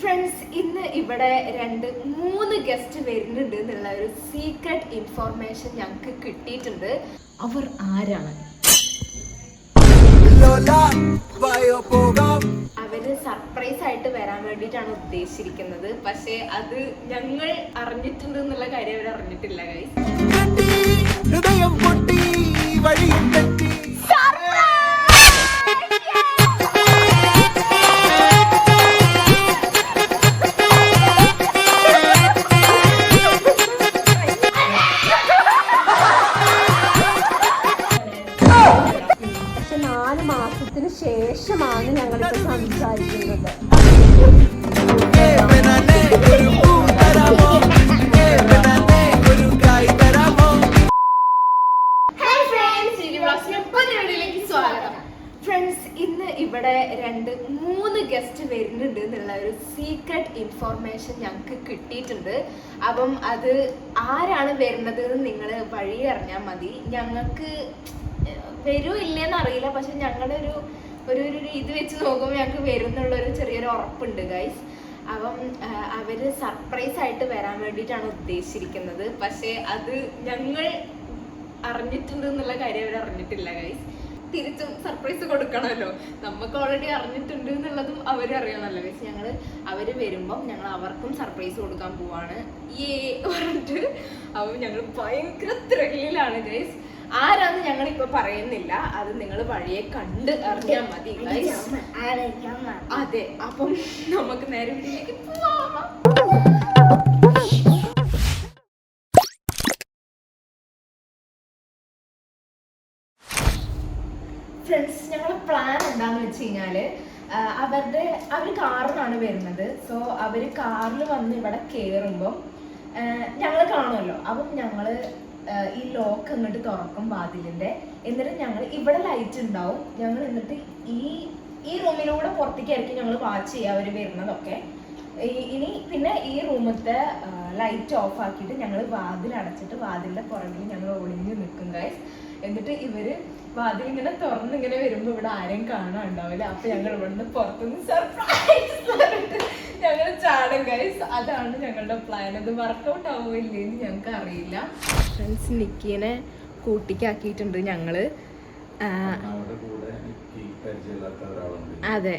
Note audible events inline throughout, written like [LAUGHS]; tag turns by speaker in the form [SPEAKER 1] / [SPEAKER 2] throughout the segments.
[SPEAKER 1] Friends ഇന്ന് ഇവിടെ രണ്ട് മൂന്ന് ഗസ്റ്റ് വരുന്നുണ്ട് എന്നുള്ള ഒരു സീക്രട്ട് ഇൻഫോർമേഷൻ ഞങ്ങൾക്ക് കിട്ടിയിട്ടുണ്ട്. അവർ ആരാണ്? അവർ സർപ്രൈസ് ആയിട്ട് വരാൻ വേണ്ടിയിട്ടാണ് ഉദ്ദേശിച്ചിരിക്കുന്നത്. പക്ഷെ അത് ഞങ്ങൾ അറിഞ്ഞിട്ടുണ്ട് എന്നുള്ള കാര്യം അവർ അറിഞ്ഞിട്ടില്ല
[SPEAKER 2] കൈ ഹൃദയം
[SPEAKER 1] ഇൻഫോർമേഷൻ ഞങ്ങൾക്ക് കിട്ടിയിട്ടുണ്ട്. അപ്പം അത് ആരാണ് വരുന്നത് നിങ്ങൾ വഴി അറിഞ്ഞാൽ മതി. ഞങ്ങൾക്ക് വരൂ ഇല്ലേന്ന് അറിയില്ല. പക്ഷെ ഞങ്ങളുടെ ഒരു ഒരു ഒരു ഇത് വെച്ച് നോക്കുമ്പോൾ ഞങ്ങൾക്ക് വരും എന്നുള്ളൊരു ചെറിയൊരു ഉറപ്പുണ്ട് ഗൈസ് അപ്പം അവർ സർപ്രൈസ് ആയിട്ട് വരാൻ വേണ്ടിയിട്ടാണ് ഉദ്ദേശിച്ചിരിക്കുന്നത്. പക്ഷേ അത് ഞങ്ങൾ അറിഞ്ഞിട്ടുണ്ട് എന്നുള്ള കാര്യം അവർ അറിഞ്ഞിട്ടില്ല ഗൈസ് തിരിച്ചും സർപ്രൈസ് കൊടുക്കണമല്ലോ. നമുക്ക് ഓൾറെഡി അറിഞ്ഞിട്ടുണ്ട് എന്നുള്ളതും അവരറിയണമല്ലോ അറിയണമല്ലോ. ഗൈസ് ഞങ്ങൾ അവർ വരുമ്പം ഞങ്ങൾ അവർക്കും സർപ്രൈസ് കൊടുക്കാൻ പോവാണ്. ഏ പറഞ്ഞിട്ട് അപ്പം ഞങ്ങൾ ഭയങ്കര ത്രില്ലിലാണ് ഗൈസ് ആരാന്ന് ഞങ്ങൾ ഇപ്പൊ പറയുന്നില്ല. അത് നിങ്ങൾ വഴിയെ കണ്ട് അറിഞ്ഞാൽ മതി ഗൈസ് അതെ അപ്പം നമുക്ക് നേരെ വീട്ടിലേക്ക് പോവാം. വെച്ച് കഴിഞ്ഞാൽ അവരുടെ അവർ കാറിലാണ് വരുന്നത്. സോ അവർ കാറിൽ വന്ന് ഇവിടെ കയറുമ്പം ഞങ്ങൾ കാണുമല്ലോ അപ്പം ഞങ്ങൾ ഈ ലോക്ക് അങ്ങോട്ട് തുറക്കും വാതിലിന്റെ. എന്നിട്ട് ഞങ്ങൾ ഇവിടെ ലൈറ്റ് ഉണ്ടാവും. ഞങ്ങൾ എന്നിട്ട് ഈ ഈ റൂമിലൂടെ പുറത്തേക്കായിരിക്കും ഞങ്ങൾ വാച്ച് ചെയ്യുക അവർ വരുന്നതൊക്കെ. ഇനി പിന്നെ ഈ റൂമത്തെ ലൈറ്റ് ഓഫ് ആക്കിയിട്ട് ഞങ്ങൾ വാതിൽ അടച്ചിട്ട് വാതിലിന്റെ പുറകിൽ ഞങ്ങൾ ഒളിഞ്ഞു നിൽക്കും ഗൈസ് എന്നിട്ട് ഇവർ വാതിൽ അതിങ്ങനെ തുറന്ന് ഇങ്ങനെ വരുമ്പോ ഇവിടെ ആരെയും കാണാൻ ഉണ്ടാവില്ല അപ്പൊ ഞങ്ങൾ ഇവിടുന്ന് പുറത്തുനിന്ന് സർപ്രൈസ് ഞങ്ങൾ ചാടും. ഗൈസ് അതാണ് ഞങ്ങളുടെ പ്ലാൻ അത് വർക്കൗട്ട് ആവോ ഇല്ലേന്ന് ഞങ്ങൾക്ക് അറിയില്ല. ഫ്രണ്ട്സ് നിക്കിനെ കൂട്ടിക്കാക്കിയിട്ടുണ്ട്
[SPEAKER 3] ഞങ്ങൾ.
[SPEAKER 1] അതെ.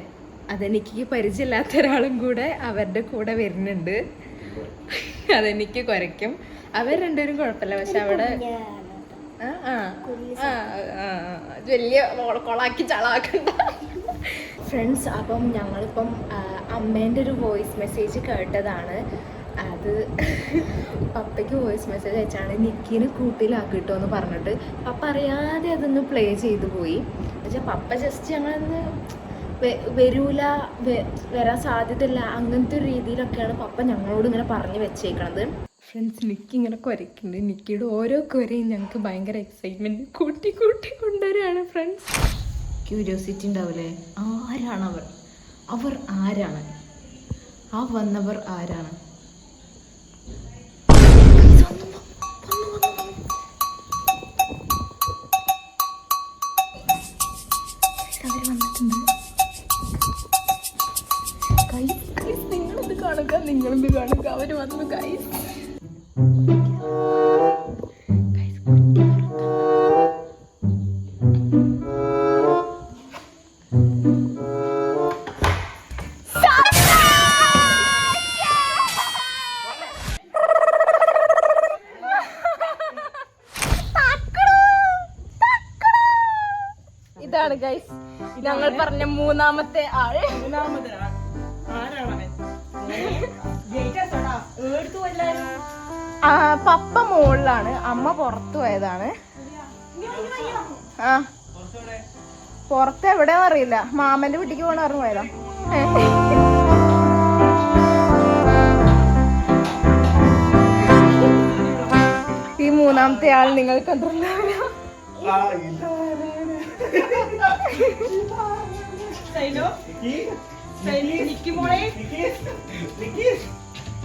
[SPEAKER 1] അതെ നിക്കിക്ക് പരിചയമില്ലാത്ത ഒരാളും കൂടെ അവരുടെ കൂടെ വരുന്നുണ്ട്. അതെനിക്ക് കുരയ്ക്കും. അവർ രണ്ടുപേരും കുഴപ്പമില്ല. പക്ഷെ അവിടെ വലിയ കൊള- കൊളാക്കി ചളാക്കണ്ട. ഫ്രണ്ട്സ് അപ്പം ഞങ്ങളിപ്പം അമ്മേന്റെ ഒരു വോയിസ് മെസ്സേജ് കേട്ടതാണ്. അത് പപ്പയ്ക്ക് വോയിസ് മെസ്സേജ് അയച്ചാണ് നിക്കിനെ കൂട്ടിലാക്കിട്ടോ എന്ന് പറഞ്ഞിട്ട്. പപ്പ അറിയാതെ അതൊന്ന് പ്ലേ ചെയ്തു പോയി. പക്ഷെ പപ്പ ജസ്റ്റ് ഞങ്ങളൊന്ന് വരൂല വരാൻ സാധ്യതയില്ല. അങ്ങനത്തെ ഒരു രീതിയിലൊക്കെയാണ് പപ്പ ഞങ്ങളോട് ഇങ്ങനെ പറഞ്ഞു വെച്ചേക്കണത്. ഫ്രണ്ട്സ് നിക്കി ഇങ്ങനെ കുരയ്ക്കുന്നുണ്ട് നിക്കിയുടെ ഓരോ കുരയും ഞങ്ങൾക്ക് ഭയങ്കര എക്സൈറ്റ്മെന്റ് കൂട്ടി കൂട്ടി കൊണ്ടുവരികയാണ് ഫ്രണ്ട്സ് ക്യൂരിയോസിറ്റി ഉണ്ടാവില്ലേ ആരാണ് അവർ അവർ ആരാണ്? ആ വന്നവർ ആരാണ്? ഇതാണ് ഗൈസ് ഞങ്ങൾ പറഞ്ഞ മൂന്നാമത്തെ ആൾ ആ, പപ്പ മുകളിലാണ് അമ്മ പുറത്തു പോയതാണ്. ആ പുറത്ത് എവിടെയാന്ന് അറിയില്ല. മാമന്റെ വീട്ടിക്ക് പോണ പറഞ്ഞു പോയതാ. ഈ മൂന്നാമത്തെ ആൾ നിങ്ങൾ കണ്ടിട്ടുണ്ടാവില്ല.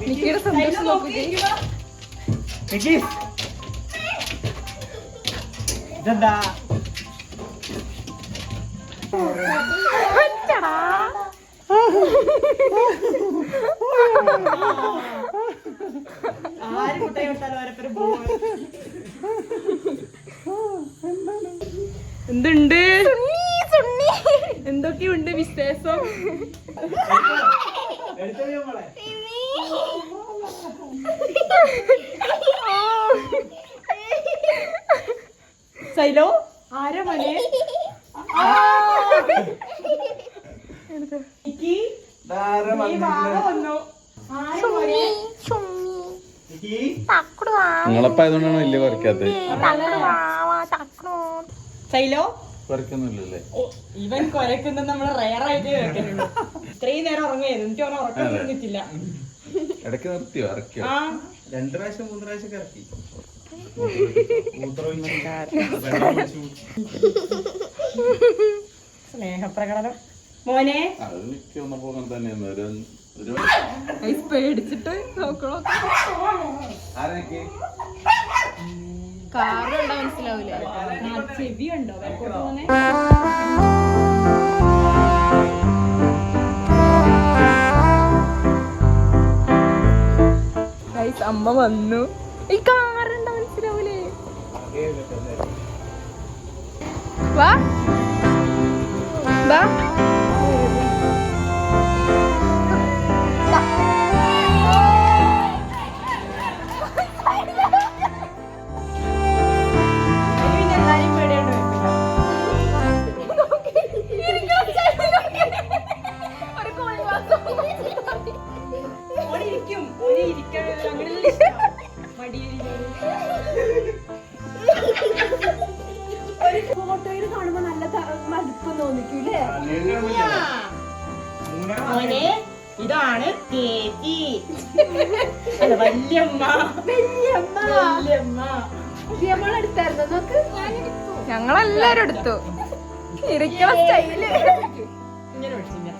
[SPEAKER 1] നിക്കിയുടെ സന്തോഷം നോക്കുകയും
[SPEAKER 2] ഇതെന്താ.
[SPEAKER 4] ആര് മുട്ടായി കൊടുത്താലും ഓരോരുത്തര് പോകും എന്തുണ്ട്? എന്തൊക്കെയുണ്ട് വിശേഷം? സൈലോ? ആരാ മനെ? നീ വാങ്ങ വന്നു? ആരാ മോനെ?
[SPEAKER 3] നിങ്ങളപ്പ ആയതുകൊണ്ടാണ് വലിയ പറിക്കാത്തത്
[SPEAKER 4] സൈലോ? ഇവൻ കൊരക്കുന്നത് നമ്മൾ റയർ ആയിട്ട് കേൾക്കുന്നുള്ളൂ. ഇത്രയും നേരം ഉറങ്ങായിരുന്നു എനിക്ക് അവനെ ഉറക്കം തോന്നിട്ടില്ല
[SPEAKER 3] ഇടയ്ക്ക് നിർത്തിയോ ഇറക്കിയോ
[SPEAKER 5] രണ്ടു പ്രാവശ്യം മൂന്ന് പ്രാവശ്യം ഇറക്കി
[SPEAKER 4] സ്നേഹപ്രകടനം. മോനെ. പേടിച്ചിട്ട് നോക്കണോ?
[SPEAKER 3] ആരൊക്കെ
[SPEAKER 1] കാറ് മനസ്സിലാവില്ല മനസ്സിലാവൂലേ
[SPEAKER 4] ചെവി ഉണ്ടോ മോനെ അമ്മ വന്നു.
[SPEAKER 1] ഈ കാറ് കണ്ടാ മനസ്സിലാവൂലേ? വാ. വാ. നോക്ക്. ഞങ്ങളെല്ലാരും എടുത്തു ഇരിക്കണ സ്റ്റൈൽ.
[SPEAKER 4] ഇങ്ങനെ വിളിച്ചില്ല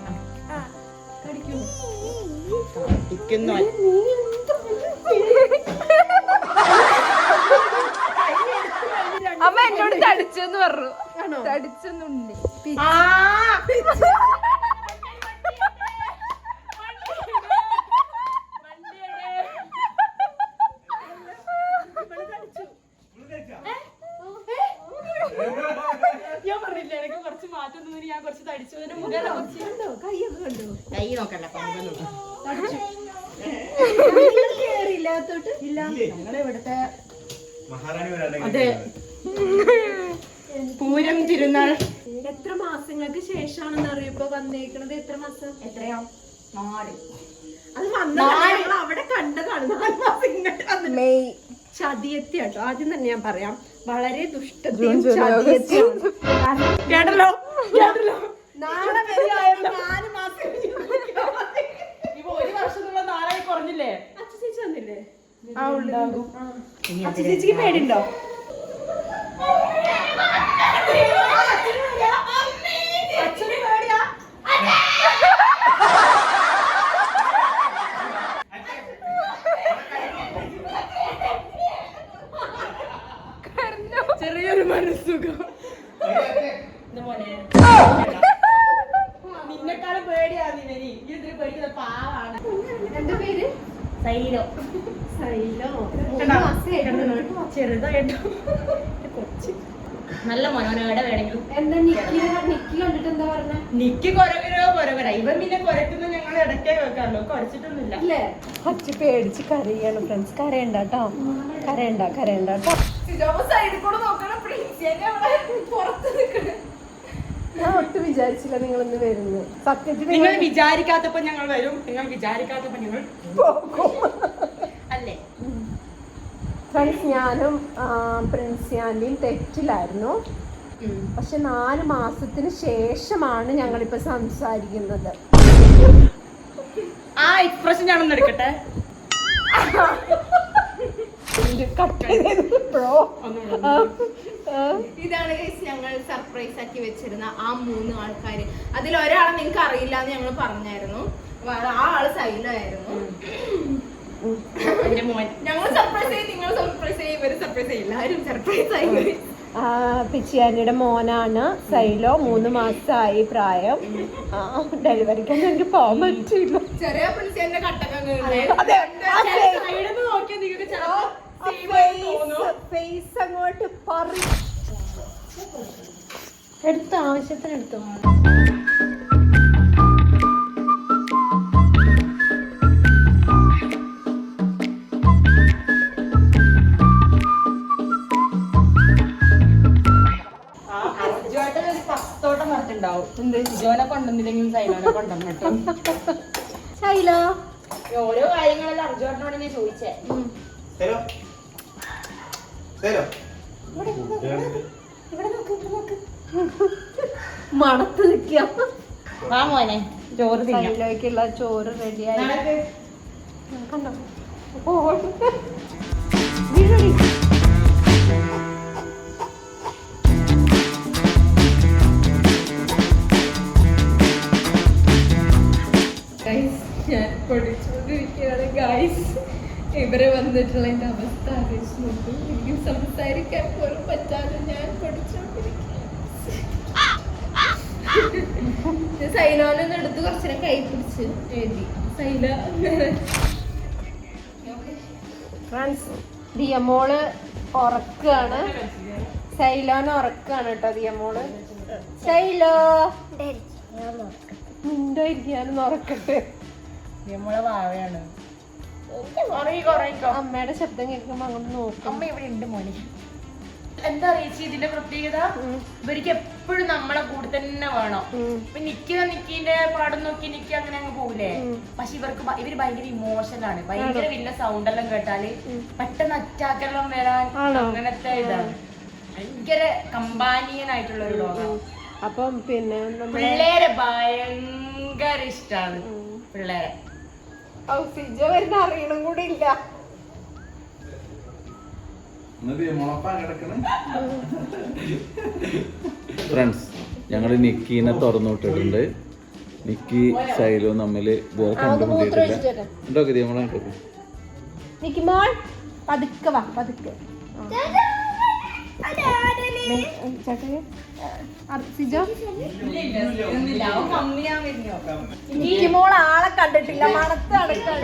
[SPEAKER 4] കടിക്കുന്നു.
[SPEAKER 1] അമ്മ എന്നോട് തടിച്ചെന്ന് പറഞ്ഞു. തടിച്ചെന്നുണ്ട്.
[SPEAKER 4] എനിക്ക് കുറച്ച് മാറ്റം തോന്നി ഞാൻ കുറച്ച് തടിച്ചു അതിന്റെ മുഖം കണ്ടോ? കൈ നോക്കല്ല ഇല്ല. ഞങ്ങളെ ഇവിടുത്തെ
[SPEAKER 5] മഹാറാണി വരാണ്ട്
[SPEAKER 4] അതെ. പൂരം തിരുനാൾ.
[SPEAKER 1] എത്ര മാസങ്ങൾക്ക് ശേഷമാണെന്ന് അറിയപ്പോ വന്നേക്കണത് എത്ര മാസം?
[SPEAKER 4] എത്രയോ? നാല്.
[SPEAKER 1] അത് വന്നാൽ അവിടെ കണ്ടതാണ്. നാല് മാസം ഇങ്ങോട്ട് വന്നിട്ട്.
[SPEAKER 6] മെയ്.
[SPEAKER 1] ചതിയെത്തി കേട്ടോ. ആദ്യം തന്നെ ഞാൻ പറയാം. വളരെ ദുഷ്ടതയും
[SPEAKER 4] കേട്ടല്ലോ? കേട്ടല്ലോ?
[SPEAKER 1] നാളെ വരെ ആയപ്പോ നാല് മാസം
[SPEAKER 4] ഇപ്പൊ ഒരു വർഷത്തിനുള്ള നാലായി കുറഞ്ഞില്ലേ?
[SPEAKER 1] ചേച്ചി വന്നില്ലേ?
[SPEAKER 4] ആ ഉണ്ടാകും.
[SPEAKER 1] ചേച്ചിക്ക് പേടിണ്ടോ
[SPEAKER 4] ചെറിയൊരു മനസ്സുഖം നിന്നെക്കാളും പേടിയാണ് ഇവനി ഇതിന് പേടിക്കുന്ന പാവാണ്.
[SPEAKER 1] എന്റെ പേര്?
[SPEAKER 4] സൈലോ.
[SPEAKER 1] സൈലോ.
[SPEAKER 4] കണ്ടോ? ചെറുതായിട്ടോ. കൊച്ചു. നല്ല മനോനോടെ വേണമെങ്കിലും.
[SPEAKER 1] എന്താ നിക്കി നിക്കി കണ്ടിട്ട് എന്താ പറഞ്ഞ?
[SPEAKER 4] നിക്ക് കൊരവരോ കൊരവര. ഇവൻ പിന്നെ കൊരക്കുന്ന ഞങ്ങൾ ഇടയ്ക്കേ വെക്കാറുള്ളൂ.
[SPEAKER 1] അല്ലേ
[SPEAKER 6] കൊച്ചു പേടിച്ച് കരയാണ്. ഫ്രണ്ട്സ് കരയണ്ട കേട്ടോ. കരയണ്ട കരയണ്ട കേട്ടോ
[SPEAKER 1] സൈഡിൽ കൂടെ നോക്കണം പ്രിൻസിയനെ അവിടെ പുറത്ത് നിൽക്കണേ
[SPEAKER 6] ഞാൻ ഒട്ടും വിചാരിച്ചില്ല നിങ്ങൾ ഇന്ന് വരുന്നു സത്യത്തിൽ
[SPEAKER 4] നിങ്ങൾ വിചാരിക്കാത്തപ്പോ ഞങ്ങൾ വരും. നിങ്ങൾ വിചാരിക്കാത്തപ്പോ ഞങ്ങൾ അല്ലേ?
[SPEAKER 6] ഫ്രണ്ട്സ് ഞാനും പ്രിൻസ് പ്രിൻസിയാന്റെയും തെറ്റിലായിരുന്നു. പക്ഷെ നാല് മാസത്തിന് ശേഷമാണ് ഞങ്ങളിപ്പോ സംസാരിക്കുന്നത്.
[SPEAKER 4] ആ എക്സ്പ്രഷൻ ഞാനൊന്ന് എടുക്കട്ടെ? [LAUGHS]
[SPEAKER 6] ബ്രോ
[SPEAKER 1] ഇതാണ് ഞങ്ങൾ സർപ്രൈസ് ആക്കി വെച്ചിരുന്ന ആ മൂന്ന് ആൾക്കാർ അതിൽ ഒരാളെ നിങ്ങൾക്ക് അറിയില്ല എന്ന് ഞങ്ങൾ പറഞ്ഞായിരുന്നു. ആ ആൾ സൈലായിരുന്നു ഞങ്ങൾ സർപ്രൈസ് ചെയ്യും നിങ്ങൾ സർപ്രൈസ് ചെയ്യും ഇവർ സർപ്രൈസ് ചെയ്യും എല്ലാരും സർപ്രൈസ് ആയി.
[SPEAKER 6] പിച്ചിയാനിയുടെ മോനാണ് സൈലോ. മൂന്ന് മാസമായി പ്രായം. ഡെലിവറിക്കാൻ എനിക്ക് പോകാൻ പറ്റില്ല
[SPEAKER 1] ചെറിയ പ്രിൻസിന്റെ കട്ടൊക്കെ
[SPEAKER 6] അതെ,
[SPEAKER 4] നോക്കിയാൽ നിങ്ങൾക്ക്
[SPEAKER 6] face അങ്ങോട്ട് പറി. എടുത്ത ആവശ്യത്തിന് എടുത്തു.
[SPEAKER 4] പത്തോട്ടം പറഞ്ഞിട്ടുണ്ടാവും എന്ത്? ജോനെ കൊണ്ടുവന്നില്ലെങ്കിലും സൈലോനെ കൊണ്ടുവന്നിട്ടും.
[SPEAKER 6] സൈലോ.
[SPEAKER 4] ഓരോ കാര്യങ്ങളെല്ലാം അർജുവാട്ടിനോട് ഞാൻ ചോദിച്ചേ.
[SPEAKER 5] തരോ?
[SPEAKER 6] മണത്ത് നിൽക്കാം
[SPEAKER 4] വാ മോനെ ചോറ് തിന്നാം.
[SPEAKER 6] ചോറ് റെഡിയായി. കണ്ടോ? ഓ.
[SPEAKER 1] ഇവരെ വന്നിട്ടുള്ള എന്റെ അവസ്ഥ ആലോചിച്ച് നോക്കും. എനിക്ക് സംസാരിക്കാൻ പോലും പറ്റാതെ ഞാൻ പഠിച്ചോണ്ടിരിക്കും [LAUGHS] സൈലോനെന്ന് എടുത്ത് കുറച്ചു നേരം കൈ പിടിച്ച് എഴുതി. സൈല.
[SPEAKER 6] ഫ്രണ്ട്സ് ദിയമോൾ ഉറക്കാണ്. സൈലോന് ഉറക്കാണ് കേട്ടോ ദിയമോൾ. സൈലോ. മിണ്ടോ ഇരിക്കാനും ഉറക്കട്ടെ.
[SPEAKER 4] ദിയമോൾ വാവയാണ്.
[SPEAKER 6] അമ്മയുടെ ശബ്ദം കേൾക്കുമ്പോ അങ്ങോട്ട് നോക്കും.
[SPEAKER 4] അമ്മ ഇവിടെ ഉണ്ട് മോനെ. എന്താ ചേച്ചി ഇതിന്റെ പ്രത്യേകത? ഇവർക്ക് എപ്പോഴും നമ്മളെ കൂടെ തന്നെ വേണം. ഇപ്പൊ നിക്ക നിക്കിന്റെ പാടം നോക്കി നിക്ക അങ്ങനെ അങ്ങ് പോകൂലേ പക്ഷെ ഇവർക്ക് ഇവർ ഭയങ്കര ഇമോഷണൽ ആണ്. ഭയങ്കര വലിയ സൗണ്ട് എല്ലാം കേട്ടാൽ പെട്ടെന്ന് അറ്റാക്കെല്ലാം വരാൻ? അങ്ങനത്തെ ഇതാണ്. ഭയങ്കര കമ്പാനിയൻ ആയിട്ടുള്ള ഒരു ലോകം
[SPEAKER 6] അപ്പം പിന്നെ
[SPEAKER 4] പിള്ളേരെ ഭയങ്കര ഇഷ്ടാണ്. പിള്ളേരെ.
[SPEAKER 6] സിജ വരുന്ന അറിയണം കൂടി ഇല്ല.
[SPEAKER 3] ഫ്രണ്ട്സ് ഞങ്ങൾ നിക്കീനെ തുറന്നു വിട്ടിട്ടുണ്ട്. നിക്കി ശൈലവും തമ്മിൽ ഇതുവരെ കണ്ടുമുട്ടിയിട്ടില്ല ഉണ്ടോ ഗതി നമ്മളെ
[SPEAKER 6] പതുക്കെ വാ പതുക്കെ. ചേട്ടന് സിജോ നിക്ക് മോൾ ആളെ കണ്ടിട്ടില്ല മണത്ത് നടക്കാണ്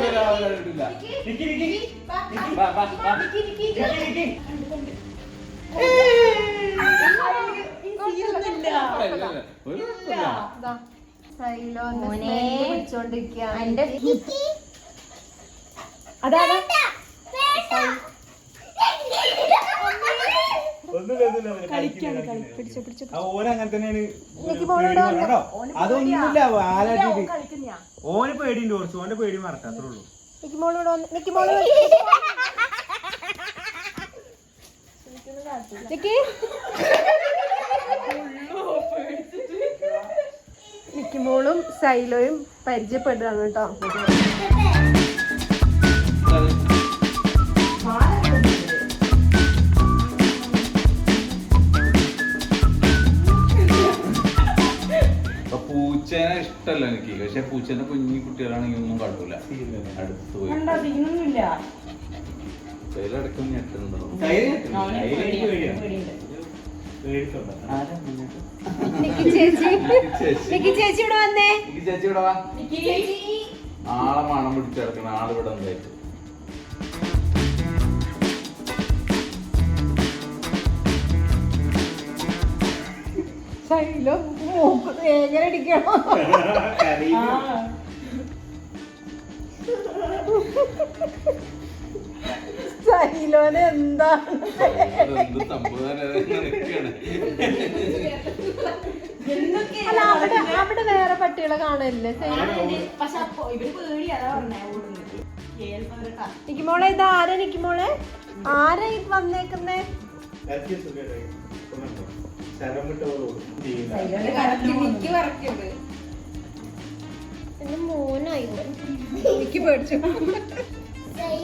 [SPEAKER 4] എന്റെ
[SPEAKER 6] അതാണ്
[SPEAKER 5] ഓൻ അങ്ങനെ തന്നെയാണ് കേട്ടോ. അതൊന്നുമില്ല ആലാട്ടിട്ട് ഓന് പേടിയുണ്ട് കുറച്ച് ഓന്റെ പേടി മറക്കാം അത്രേ ഉള്ളൂ.
[SPEAKER 6] സൈലോയും പരിചയപ്പെടുകയാണ് കേട്ടോ.
[SPEAKER 3] ഇഷ്ടമല്ല എനിക്ക്. പക്ഷെ പൂച്ചേന്റെ കുഞ്ഞു കുട്ടികളാണെങ്കിൽ ഒന്നും കണ്ടൂല അടുത്ത് പോയി. കയ്യിലടക്കം
[SPEAKER 6] ചേച്ചി. നിക്ക് ചേച്ചി. ഇവിടെ വന്നേ.
[SPEAKER 3] നിക്കി ചേച്ചി ഇവിടെ വാ. ആളെ മണം പിടിച്ച് കിടക്കണ ആൾ ഇവിടെ എന്തായിട്ട്
[SPEAKER 6] സൈലോ മൂക്ക് അടിക്കണം? എന്താ?
[SPEAKER 3] എന്ത് സംഭവം നിൽക്കാണ്
[SPEAKER 6] അല്ല അവിടെ അവിടെ വേറെ പട്ടികളെ കാണല്ലേ നിക്കുമോളെ ഇത് ആരാ നിക്കുമോളെ? ആരാ വന്നേക്കുന്നേ?
[SPEAKER 5] ശരം വിട്ട്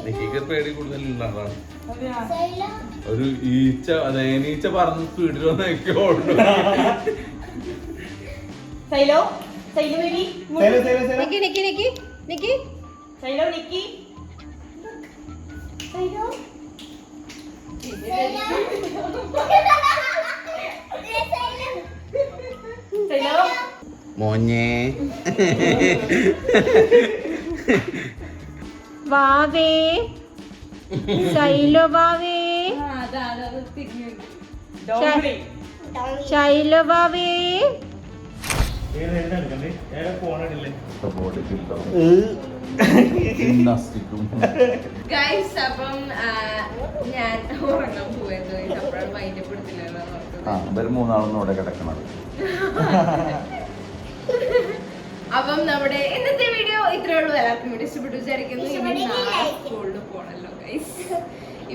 [SPEAKER 1] എനിക്ക്
[SPEAKER 3] പേടി കൂടുതലുള്ളതാണ് ഒരു ഈച്ച തേനീച്ച പറഞ്ഞ സ്പീഡിൽ വന്ന് എനിക്ക് ഓടുന്നു
[SPEAKER 4] സൈലോ സൈലോ നിക്കി
[SPEAKER 6] നിക്കി നിക്കി നിക്ക് നിക്ക്
[SPEAKER 4] സൈലോ നിക്കി സൈലോ സൈലോ
[SPEAKER 3] മോഞ്ഞേ.
[SPEAKER 6] വാവേ. ശൈലോ വാവേ. ശൈലോ വാവേ.
[SPEAKER 1] ഗൈസ് അപ്പം ഞാൻ ഉറങ്ങാൻ പോയത് അപ്പോഴാണ് മൈൻഡ് പെടുത്തില്ലല്ലോ
[SPEAKER 3] ആ ഇവർ മൂന്നാളൊന്നും ഇവിടെ കിടക്കണത്. [LAUGHS]
[SPEAKER 1] അപ്പം നമ്മുടെ ഇന്നത്തെ വീഡിയോ ഇത്രേ ഉള്ളൂ. എല്ലാവർക്കും വീഡിയോ ഇഷ്ടപ്പെട്ടു വിചാരിക്കുന്നു. ഇനി നാളെ സ്കൂളിൽ പോണല്ലോ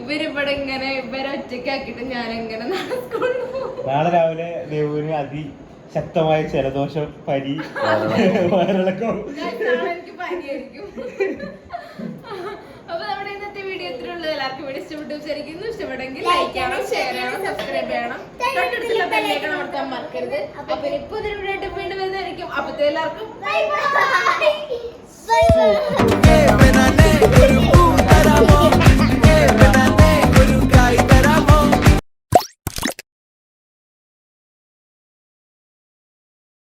[SPEAKER 1] ഇവരിവിടെ ഇങ്ങനെ ഇവരെ ഒറ്റയ്ക്കാക്കിട്ട് ഞാൻ എങ്ങനെ നാളെ സ്കൂളിൽ പോകും
[SPEAKER 5] നാളെ രാവിലെ ദേവുവിന് അതിശക്തമായ ജലദോഷം പനി [LAUGHS] വയറിളക്കം.
[SPEAKER 1] എനിക്ക് പനിയായിരിക്കും [LAUGHS] അപ്പൊ നമ്മുടെ ഇന്നത്തെ വീഡിയോ ഇത്രേ ഉള്ളൂ എല്ലാവർക്കും ശരിക്കും വിചാരിക്കുന്നു ഇഷ്ടപ്പെട്ടെങ്കിൽ ലൈക്ക് ചെയ്യണം ഷെയർ ചെയ്യണം സബ്സ്ക്രൈബ് ചെയ്യണം. തൊട്ടടുത്തുള്ള ബെല്ലേക്ക് മറക്കരുത്. അപ്പൊ ഇപ്പൊ പുതിയൊരു വീഡിയോ വീണ്ടും വരുന്നതായിരിക്കും അപ്പത്തെ എല്ലാവർക്കും ബൈ ബൈ